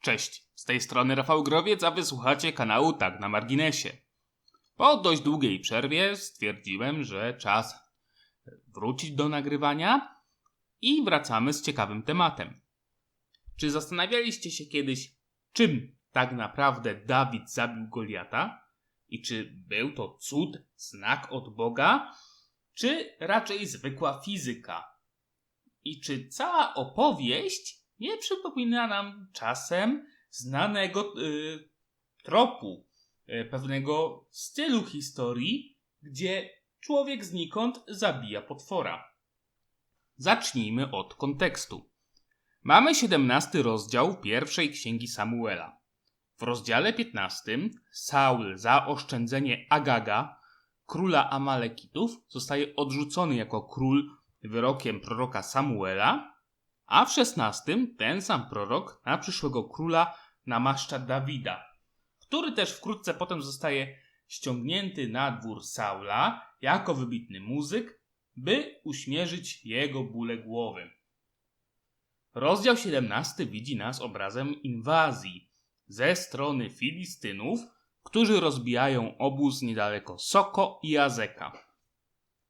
Cześć, z tej strony Rafał Growiec, a wysłuchacie kanału Tak na Marginesie. Po dość długiej przerwie stwierdziłem, że czas wrócić do nagrywania i wracamy z ciekawym tematem. Czy zastanawialiście się kiedyś, czym tak naprawdę Dawid zabił Goliata? I czy był to cud, znak od Boga, czy raczej zwykła fizyka? I czy cała opowieść nie przypomina nam czasem znanego y, tropu, y, pewnego stylu historii, gdzie człowiek znikąd zabija potwora? Zacznijmy od kontekstu. Mamy 17 rozdział pierwszej księgi Samuela. W rozdziale 15 Saul za oszczędzenie Agaga, króla Amalekitów, zostaje odrzucony jako król wyrokiem proroka Samuela, a w XVI ten sam prorok na przyszłego króla namaszcza Dawida, który też wkrótce potem zostaje ściągnięty na dwór Saula jako wybitny muzyk, by uśmierzyć jego bóle głowy. Rozdział 17 widzi nas obrazem inwazji ze strony Filistynów, którzy rozbijają obóz niedaleko Soko i Azeka.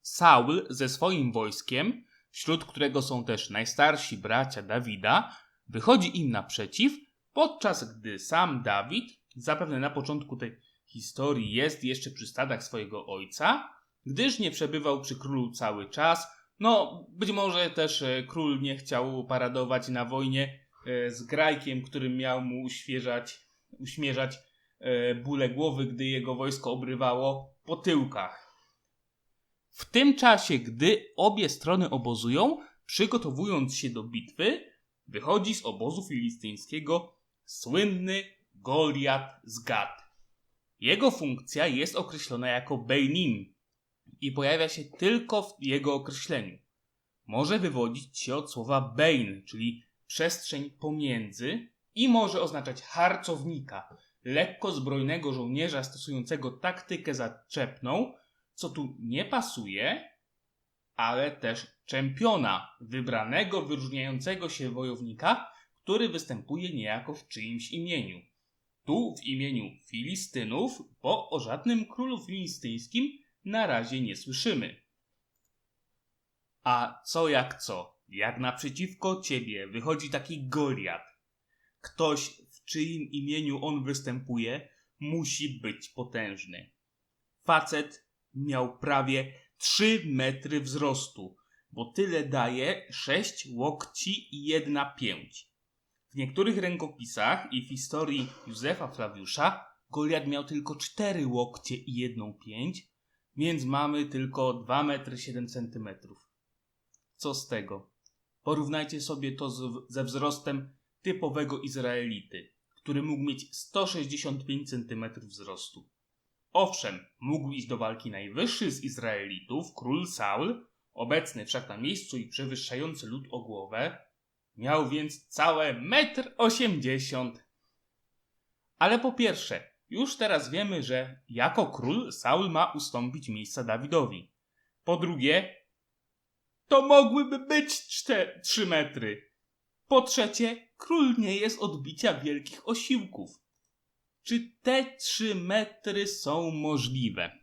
Saul ze swoim wojskiem, wśród którego są też najstarsi bracia Dawida, wychodzi im naprzeciw, podczas gdy sam Dawid, zapewne na początku tej historii, jest jeszcze przy stadach swojego ojca, gdyż nie przebywał przy królu cały czas. No, być może też e, król nie chciał paradować na wojnie e, z grajkiem, którym miał mu uświeżać, uśmierzać e, bóle głowy, gdy jego wojsko obrywało po tyłkach. W tym czasie, gdy obie strony obozują, przygotowując się do bitwy, wychodzi z obozu filistyńskiego słynny Goliat z Gad. Jego funkcja jest określona jako Beinim i pojawia się tylko w jego określeniu. Może wywodzić się od słowa Bein, czyli przestrzeń pomiędzy i może oznaczać harcownika, lekko zbrojnego żołnierza stosującego taktykę zaczepną, co tu nie pasuje, ale też czempiona, wybranego, wyróżniającego się wojownika, który występuje niejako w czyimś imieniu. Tu w imieniu Filistynów, bo o żadnym królu filistyńskim na razie nie słyszymy. A co jak co? Jak naprzeciwko ciebie wychodzi taki Goliat. Ktoś, w czyim imieniu on występuje, musi być potężny. Facet miał prawie 3 metry wzrostu, bo tyle daje 6 łokci i jedna pięć. W niektórych rękopisach i w historii Józefa Flawiusza Goliat miał tylko 4 łokcie i jedną pięć, więc mamy tylko 2 metry 7 centymetrów. Co z tego? Porównajcie sobie to z, ze wzrostem typowego Izraelity, który mógł mieć 165 cm wzrostu. Owszem, mógł iść do walki najwyższy z Izraelitów, król Saul, obecny wszak na miejscu i przewyższający lud o głowę, miał więc całe 1,80 m. Ale po pierwsze, już teraz wiemy, że jako król Saul ma ustąpić miejsca Dawidowi. Po drugie, to mogłyby być 3 metry. Po trzecie, król nie jest odbicia wielkich osiłków. Czy te 3 metry są możliwe?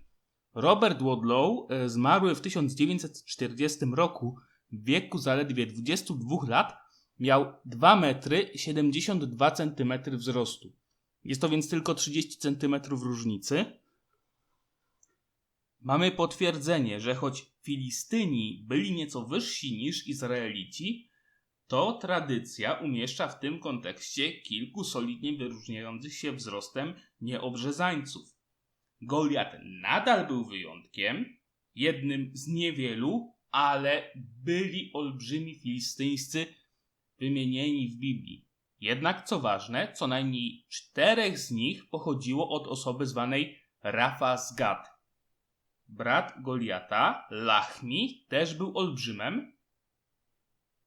Robert Wadlow, e, zmarły w 1940 roku, w wieku zaledwie 22 lat, miał 2 metry 72 cm wzrostu. Jest to więc tylko 30 cm różnicy. Mamy potwierdzenie, że choć Filistyni byli nieco wyżsi niż Izraelici, to tradycja umieszcza w tym kontekście kilku solidnie wyróżniających się wzrostem nieobrzezańców. Goliat nadal był wyjątkiem, jednym z niewielu, ale byli olbrzymi filistyńscy wymienieni w Biblii. Jednak co ważne, co najmniej czterech z nich pochodziło od osoby zwanej Rafa z Gad. Brat Goliata, Lachmi, też był olbrzymem.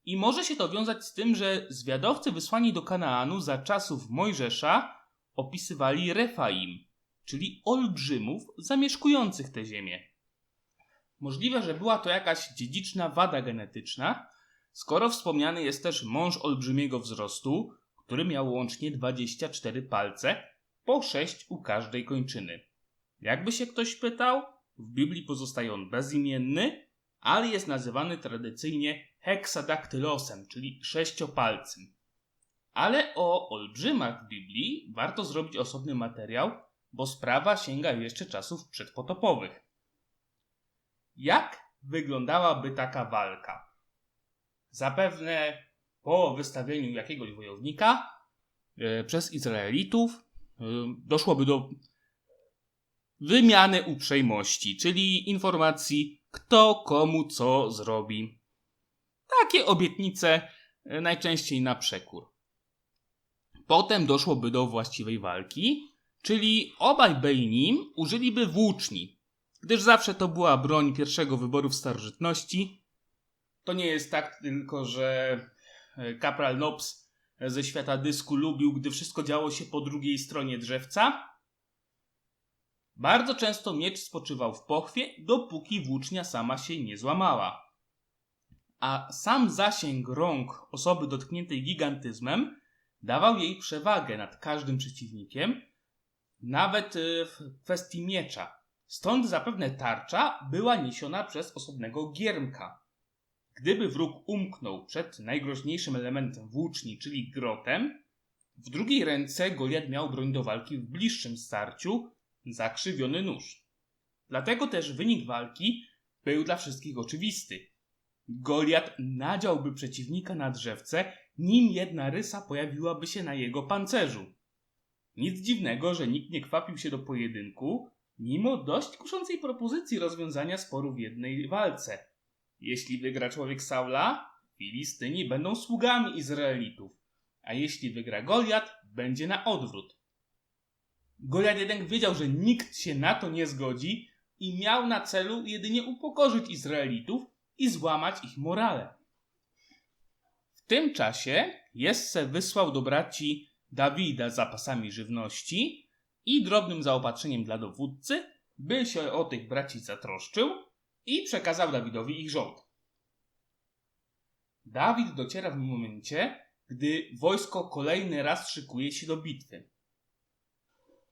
I może się to wiązać z tym, że zwiadowcy wysłani do Kanaanu za czasów Mojżesza opisywali Refaim, czyli olbrzymów zamieszkujących tę ziemię. Możliwe, że była to jakaś dziedziczna wada genetyczna, skoro wspomniany jest też mąż olbrzymiego wzrostu, który miał łącznie 24 palce, po 6 u każdej kończyny. Jakby się ktoś pytał, w Biblii pozostaje on bezimienny, ale jest nazywany tradycyjnie heksadaktylosem, czyli sześciopalcym. Ale o olbrzymach w Biblii warto zrobić osobny materiał, bo sprawa sięga jeszcze czasów przedpotopowych. Jak wyglądałaby taka walka? Zapewne po wystawieniu jakiegoś wojownika e, przez Izraelitów e, doszłoby do wymiany uprzejmości, czyli informacji, kto komu co zrobi. Takie obietnice e, najczęściej na przekór. Potem doszłoby do właściwej walki, czyli obaj Bejnim użyliby włóczni, gdyż zawsze to była broń pierwszego wyboru w starożytności. To nie jest tak tylko, że e, kapral Nops ze świata dysku lubił, gdy wszystko działo się po drugiej stronie drzewca. Bardzo często miecz spoczywał w pochwie, dopóki włócznia sama się nie złamała. A sam zasięg rąk osoby dotkniętej gigantyzmem dawał jej przewagę nad każdym przeciwnikiem, nawet y, w kwestii miecza. Stąd zapewne tarcza była niesiona przez osobnego giermka. Gdyby wróg umknął przed najgroźniejszym elementem włóczni, czyli grotem, w drugiej ręce Goliat miał broń do walki w bliższym starciu, zakrzywiony nóż. Dlatego też wynik walki był dla wszystkich oczywisty. Goliat nadziałby przeciwnika na drzewce, nim jedna rysa pojawiłaby się na jego pancerzu. Nic dziwnego, że nikt nie kwapił się do pojedynku, mimo dość kuszącej propozycji rozwiązania sporu w jednej walce. Jeśli wygra człowiek Saula, Filistyni będą sługami Izraelitów, a jeśli wygra Goliat, będzie na odwrót. Goliat jednak wiedział, że nikt się na to nie zgodzi i miał na celu jedynie upokorzyć Izraelitów i złamać ich morale. W tym czasie Jesse wysłał do braci Dawida z zapasami żywności i drobnym zaopatrzeniem dla dowódcy, by się o tych braci zatroszczył i przekazał Dawidowi ich rząd. Dawid dociera w momencie, gdy wojsko kolejny raz szykuje się do bitwy.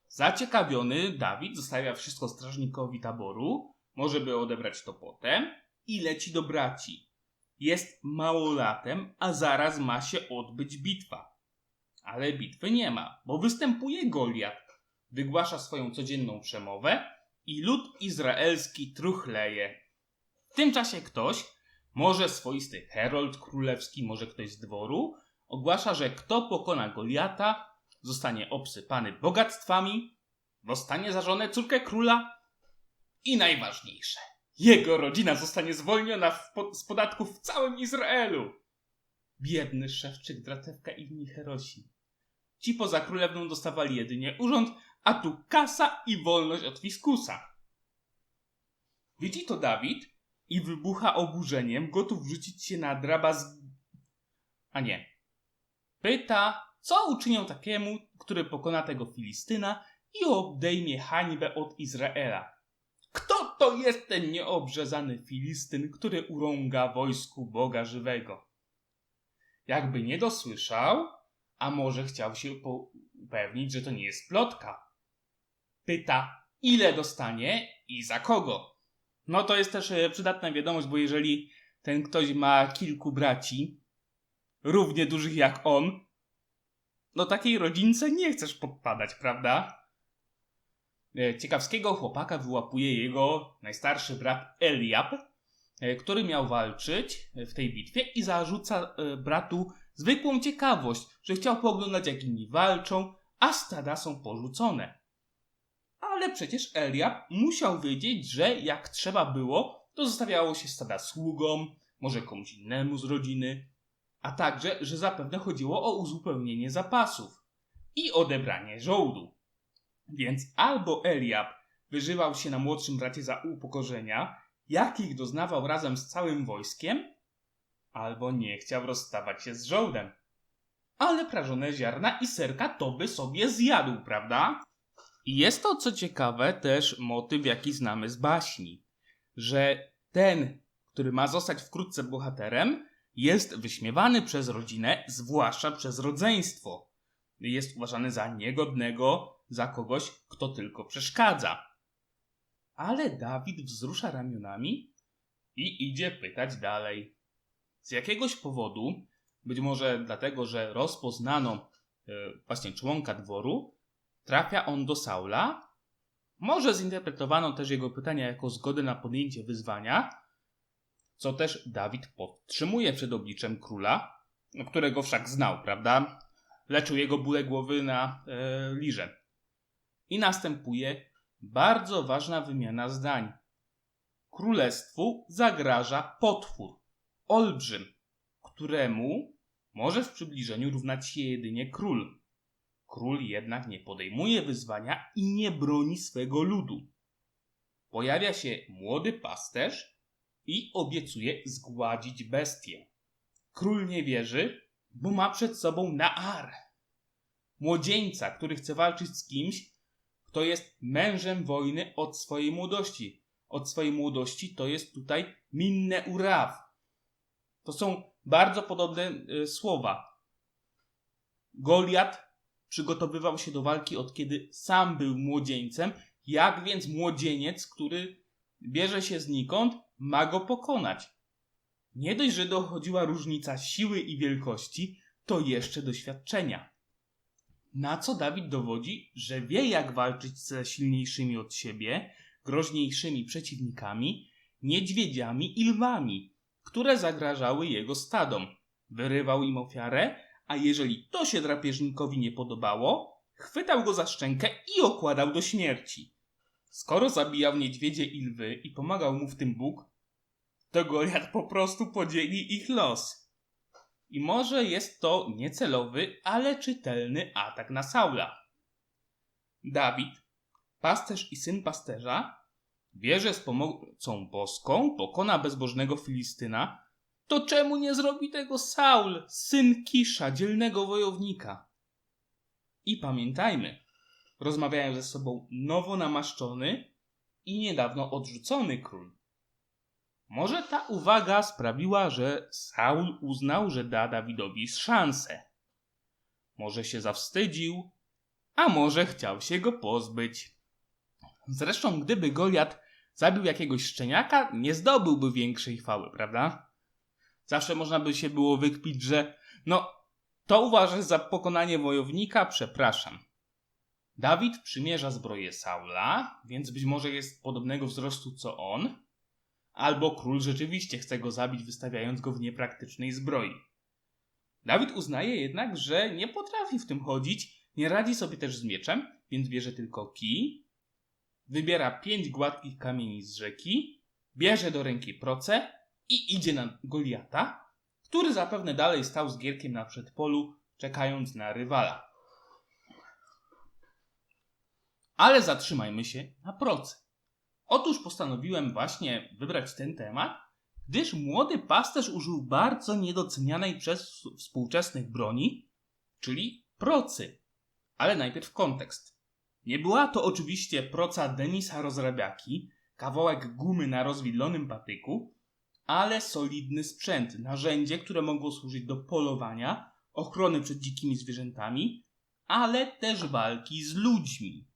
Zaciekawiony, Dawid zostawia wszystko strażnikowi taboru, może by odebrać to potem, i leci do braci. Jest małolatem, a zaraz ma się odbyć bitwa. Ale bitwy nie ma, bo występuje Goliat, wygłasza swoją codzienną przemowę i lud izraelski truchleje. W tym czasie ktoś, może swoisty herold królewski, może ktoś z dworu, ogłasza, że kto pokona Goliata, zostanie obsypany bogactwami, dostanie za żonę córkę króla i najważniejsze, jego rodzina zostanie zwolniona po- z podatków w całym Izraelu. Biedny szewczyk, dratewka i inni herosi. Ci poza królewną dostawali jedynie urząd, a tu kasa i wolność od fiskusa. Widzi to Dawid i wybucha oburzeniem, gotów rzucić się na draba z... A nie. Pyta, co uczynią takiemu, który pokona tego Filistyna i obejmie hańbę od Izraela. Kto to jest ten nieobrzezany Filistyn, który urąga wojsku Boga żywego? Jakby nie dosłyszał, a może chciał się upewnić, że to nie jest plotka. Pyta, ile dostanie i za kogo. No to jest też e, przydatna wiadomość, bo jeżeli ten ktoś ma kilku braci, równie dużych jak on, no takiej rodzince nie chcesz podpadać, prawda? E, Ciekawskiego chłopaka wyłapuje jego najstarszy brat Eliab, e, który miał walczyć w tej bitwie i zarzuca e, bratu zwykłą ciekawość, że chciał pooglądać jak inni walczą, a stada są porzucone. Ale przecież Eliab musiał wiedzieć, że jak trzeba było, to zostawiało się stada sługom, może komuś innemu z rodziny, a także, że zapewne chodziło o uzupełnienie zapasów i odebranie żołdu. Więc albo Eliab wyżywał się na młodszym bracie za upokorzenia, jakich doznawał razem z całym wojskiem, albo nie chciał rozstawać się z żołdem. Ale prażone ziarna i serka to by sobie zjadł, prawda? I jest to, co ciekawe, też motyw, jaki znamy z baśni, że ten, który ma zostać wkrótce bohaterem, jest wyśmiewany przez rodzinę, zwłaszcza przez rodzeństwo. jest uważany za niegodnego, za kogoś, kto tylko przeszkadza. Ale Dawid wzrusza ramionami i idzie pytać dalej. Z jakiegoś powodu, być może dlatego, że rozpoznano e, właśnie członka dworu, trafia on do Saula. Może zinterpretowano też jego pytania jako zgodę na podjęcie wyzwania, co też Dawid podtrzymuje przed obliczem króla, którego wszak znał, prawda? Leczył jego bóle głowy na e, lirze. I następuje bardzo ważna wymiana zdań. Królestwu zagraża potwór, olbrzym, któremu może w przybliżeniu równać się jedynie król. Król jednak nie podejmuje wyzwania i nie broni swego ludu. Pojawia się młody pasterz i obiecuje zgładzić bestię. Król nie wierzy, bo ma przed sobą Naar. Młodzieńca, który chce walczyć z kimś, kto jest mężem wojny od swojej młodości. Od swojej młodości to jest tutaj minne uraw. To są bardzo podobne y, słowa. Goliat przygotowywał się do walki od kiedy sam był młodzieńcem, jak więc młodzieniec, który bierze się znikąd, ma go pokonać. Nie dość, że dochodziła różnica siły i wielkości, to jeszcze doświadczenia. Na co Dawid dowodzi, że wie jak walczyć ze silniejszymi od siebie, groźniejszymi przeciwnikami, niedźwiedziami i lwami, które zagrażały jego stadom. Wyrywał im ofiarę, a jeżeli to się drapieżnikowi nie podobało, chwytał go za szczękę i okładał do śmierci. Skoro zabijał niedźwiedzie i lwy i pomagał mu w tym Bóg, to Goliat po prostu podzieli ich los. I może jest to niecelowy, ale czytelny atak na Saula. Dawid, pasterz i syn pasterza, wie, że z pomocą boską pokona bezbożnego Filistyna, to czemu nie zrobi tego Saul, syn Kisza, dzielnego wojownika? I pamiętajmy, rozmawiają ze sobą nowo namaszczony i niedawno odrzucony król. Może ta uwaga sprawiła, że Saul uznał, że da Dawidowi szansę. Może się zawstydził, a może chciał się go pozbyć. Zresztą, gdyby Goliat zabił jakiegoś szczeniaka, nie zdobyłby większej chwały, prawda? Zawsze można by się było wykpić, że no, to uważasz za pokonanie wojownika, przepraszam. Dawid przymierza zbroję Saula, więc być może jest podobnego wzrostu co on, albo król rzeczywiście chce go zabić, wystawiając go w niepraktycznej zbroi. Dawid uznaje jednak, że nie potrafi w tym chodzić, nie radzi sobie też z mieczem, więc bierze tylko kij, wybiera pięć gładkich kamieni z rzeki, bierze do ręki proce i idzie na Goliata, który zapewne dalej stał z gierkiem na przedpolu, czekając na rywala. Ale zatrzymajmy się na proce. Otóż postanowiłem właśnie wybrać ten temat, gdyż młody pasterz użył bardzo niedocenianej przez współczesnych broni, czyli procy. Ale najpierw kontekst. Nie była to oczywiście proca Denisa Rozrabiaki, kawałek gumy na rozwidlonym patyku, ale solidny sprzęt, narzędzie, które mogło służyć do polowania, ochrony przed dzikimi zwierzętami, ale też walki z ludźmi.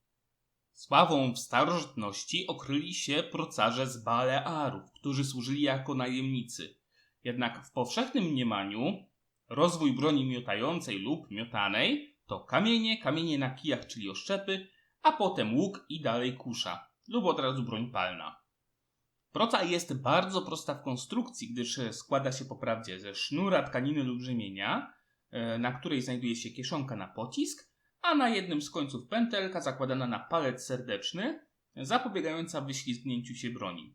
Sławą w starożytności okryli się procarze z Balearów, którzy służyli jako najemnicy. Jednak w powszechnym mniemaniu rozwój broni miotającej lub miotanej to kamienie, kamienie na kijach, czyli oszczepy, a potem łuk i dalej kusza lub od razu broń palna. Proca jest bardzo prosta w konstrukcji, gdyż składa się po prawdzie ze sznura, tkaniny lub rzemienia, e, na której znajduje się kieszonka na pocisk a na jednym z końców pętelka zakładana na palec serdeczny, zapobiegająca wyślizgnięciu się broni.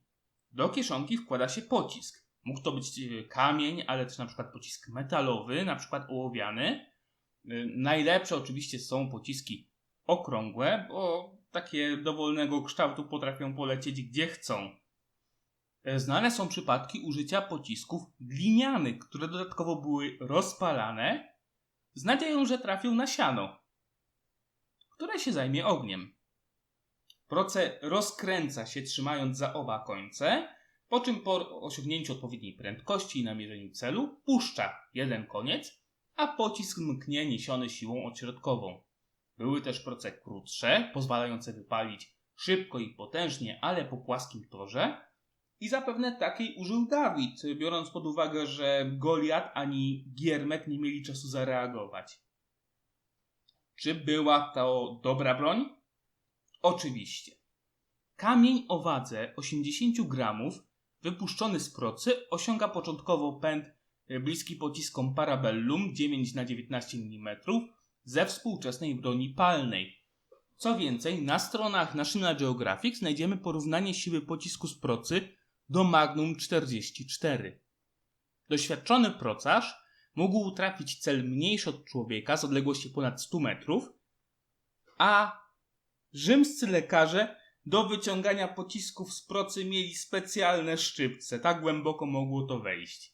Do kieszonki wkłada się pocisk. Mógł to być e, kamień, ale też na przykład pocisk metalowy, na przykład ołowiany. E, najlepsze oczywiście są pociski okrągłe, bo takie dowolnego kształtu potrafią polecieć gdzie chcą. E, znane są przypadki użycia pocisków glinianych, które dodatkowo były rozpalane z nadzieją, że trafią na siano które się zajmie ogniem. Proce rozkręca się trzymając za oba końce, po czym po osiągnięciu odpowiedniej prędkości i namierzeniu celu puszcza jeden koniec, a pocisk mknie niesiony siłą odśrodkową. Były też proce krótsze, pozwalające wypalić szybko i potężnie, ale po płaskim torze. I zapewne takiej użył Dawid, biorąc pod uwagę, że Goliat ani Giermek nie mieli czasu zareagować. Czy była to dobra broń? Oczywiście. Kamień o wadze 80 gramów, wypuszczony z procy, osiąga początkowo pęd bliski pociskom Parabellum 9 na 19 mm ze współczesnej broni palnej. Co więcej, na stronach National Geographic znajdziemy porównanie siły pocisku z procy do Magnum 44. Doświadczony procarz mógł trafić cel mniejszy od człowieka z odległości ponad 100 metrów, a rzymscy lekarze do wyciągania pocisków z procy mieli specjalne szczypce, tak głęboko mogło to wejść.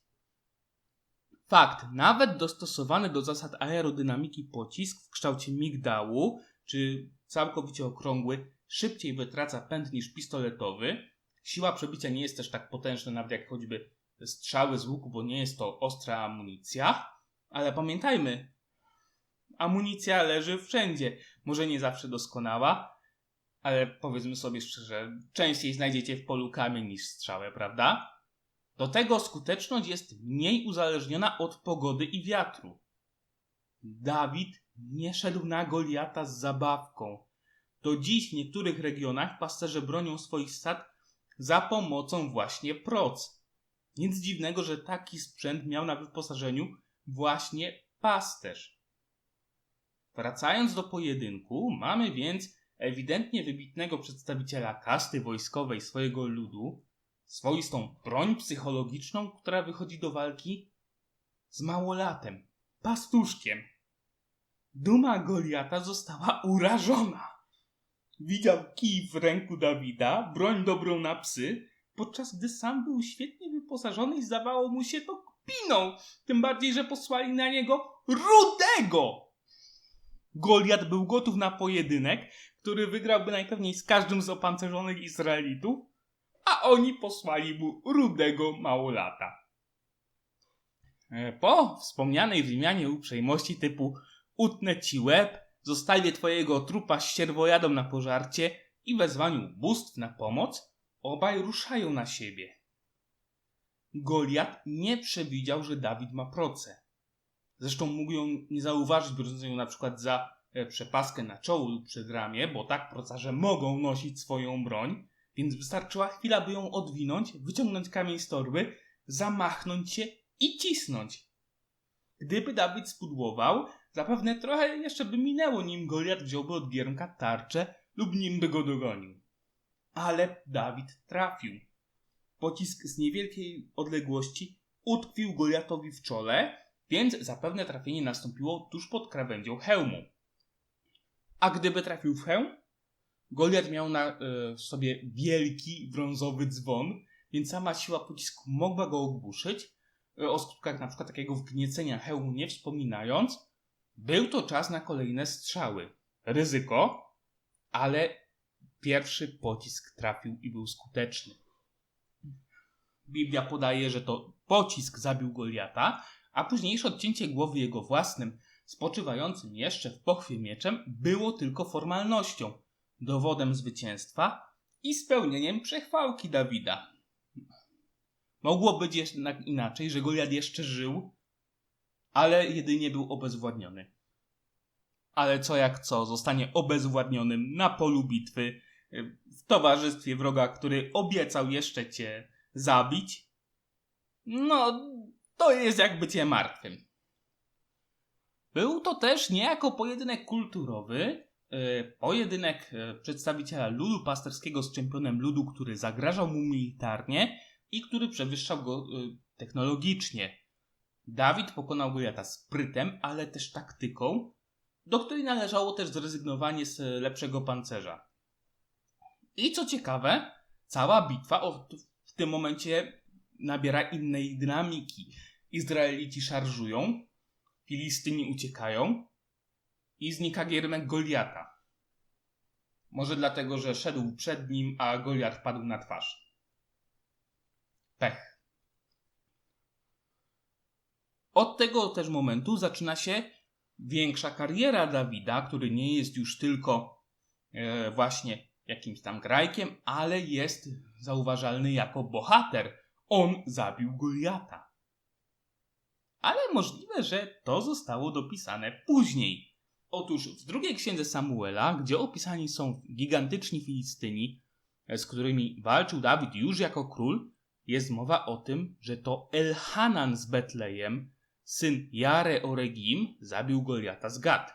Fakt, nawet dostosowany do zasad aerodynamiki pocisk w kształcie migdału, czy całkowicie okrągły, szybciej wytraca pęd niż pistoletowy. Siła przebicia nie jest też tak potężna, nawet jak choćby strzały z łuku, bo nie jest to ostra amunicja. Ale pamiętajmy, amunicja leży wszędzie. Może nie zawsze doskonała, ale powiedzmy sobie szczerze, częściej znajdziecie w polu kamień niż strzałę, prawda? Do tego skuteczność jest mniej uzależniona od pogody i wiatru. Dawid nie szedł na Goliata z zabawką. Do dziś w niektórych regionach pasterze bronią swoich stad za pomocą właśnie proc. Nic dziwnego, że taki sprzęt miał na wyposażeniu właśnie pasterz. Wracając do pojedynku, mamy więc ewidentnie wybitnego przedstawiciela kasty wojskowej swojego ludu, swoistą broń psychologiczną, która wychodzi do walki z małolatem, pastuszkiem. Duma Goliata została urażona. Widział kij w ręku Dawida, broń dobrą na psy, podczas gdy sam był świetnie wyposażony i zdawało mu się to kpiną, tym bardziej, że posłali na niego rudego. Goliat był gotów na pojedynek, który wygrałby najpewniej z każdym z opancerzonych Izraelitów, a oni posłali mu rudego małolata. E, po wspomnianej wymianie uprzejmości typu utnę ci łeb, zostawię twojego trupa ścierwojadą na pożarcie i wezwaniu bóstw na pomoc, obaj ruszają na siebie. Goliat nie przewidział, że Dawid ma proce. Zresztą mógł ją nie zauważyć, biorąc ją na przykład za e, przepaskę na czoło lub przy ramię, bo tak procarze mogą nosić swoją broń, więc wystarczyła chwila, by ją odwinąć, wyciągnąć kamień z torby, zamachnąć się i cisnąć. Gdyby Dawid spudłował, zapewne trochę jeszcze by minęło, nim Goliat wziąłby od Giermka tarczę lub nim by go dogonił. Ale Dawid trafił. Pocisk z niewielkiej odległości utkwił Goliatowi w czole, więc zapewne trafienie nastąpiło tuż pod krawędzią hełmu. A gdyby trafił w hełm, Goliat miał na y, sobie wielki brązowy dzwon, więc sama siła pocisku mogła go ogłuszyć, y, o skutkach na przykład takiego wgniecenia hełmu nie wspominając. Był to czas na kolejne strzały. Ryzyko, ale pierwszy pocisk trafił i był skuteczny. Biblia podaje, że to pocisk zabił Goliata, a późniejsze odcięcie głowy jego własnym, spoczywającym jeszcze w pochwie mieczem, było tylko formalnością, dowodem zwycięstwa i spełnieniem przechwałki Dawida. Mogło być jednak inaczej, że Goliat jeszcze żył, ale jedynie był obezwładniony. Ale co jak co, zostanie obezwładnionym na polu bitwy w towarzystwie wroga, który obiecał jeszcze cię zabić. No, to jest jakby cię martwym. Był to też niejako pojedynek kulturowy, e, pojedynek e, przedstawiciela ludu pasterskiego z czempionem ludu, który zagrażał mu militarnie i który przewyższał go e, technologicznie. Dawid pokonał Goliata sprytem, ale też taktyką, do której należało też zrezygnowanie z lepszego pancerza. I co ciekawe, cała bitwa w tym momencie nabiera innej dynamiki. Izraelici szarżują, Filistyni uciekają i znika giermek Goliata. Może dlatego, że szedł przed nim, a Goliat padł na twarz. Pech. Od tego też momentu zaczyna się większa kariera Dawida, który nie jest już tylko e, właśnie jakimś tam grajkiem, ale jest zauważalny jako bohater. On zabił Goliata. Ale możliwe, że to zostało dopisane później. Otóż w drugiej księdze Samuela, gdzie opisani są gigantyczni Filistyni, z którymi walczył Dawid już jako król, jest mowa o tym, że to Elhanan z Betlejem, syn Jare Oregim, zabił Goliata z Gad.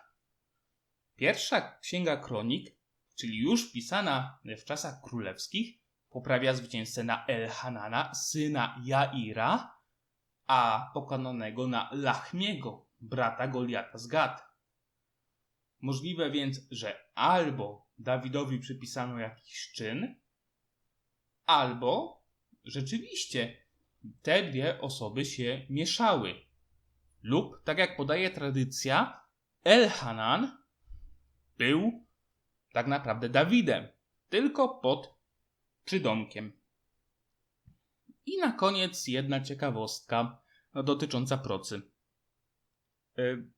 Pierwsza księga kronik, czyli już pisana w czasach królewskich, poprawia zwycięzcę na Elhanana, syna Jaira, a pokonanego na Lachmiego, brata Goliata z Gad. Możliwe więc, że albo Dawidowi przypisano jakiś czyn, albo rzeczywiście te dwie osoby się mieszały. Lub, tak jak podaje tradycja, Elhanan był tak naprawdę Dawidem, tylko pod przydomkiem. I na koniec jedna ciekawostka dotycząca procy. Y,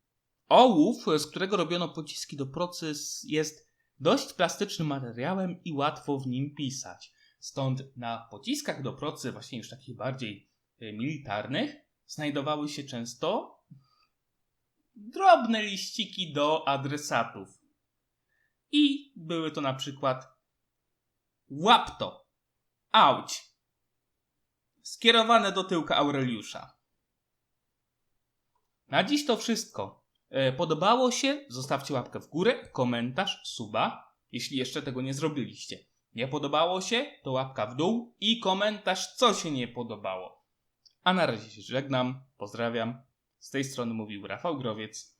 Ołów, z którego robiono pociski do procy, jest dość plastycznym materiałem i łatwo w nim pisać. Stąd na pociskach do procy, właśnie już takich bardziej y, militarnych, znajdowały się często drobne liściki do adresatów. I były to na przykład łapto, auć, skierowane do tyłka Aureliusza. Na dziś to wszystko. E, Podobało się? Zostawcie łapkę w górę, komentarz, suba, jeśli jeszcze tego nie zrobiliście. Nie podobało się? To łapka w dół i komentarz, co się nie podobało. A na razie się żegnam, pozdrawiam. Z tej strony mówił Rafał Growiec.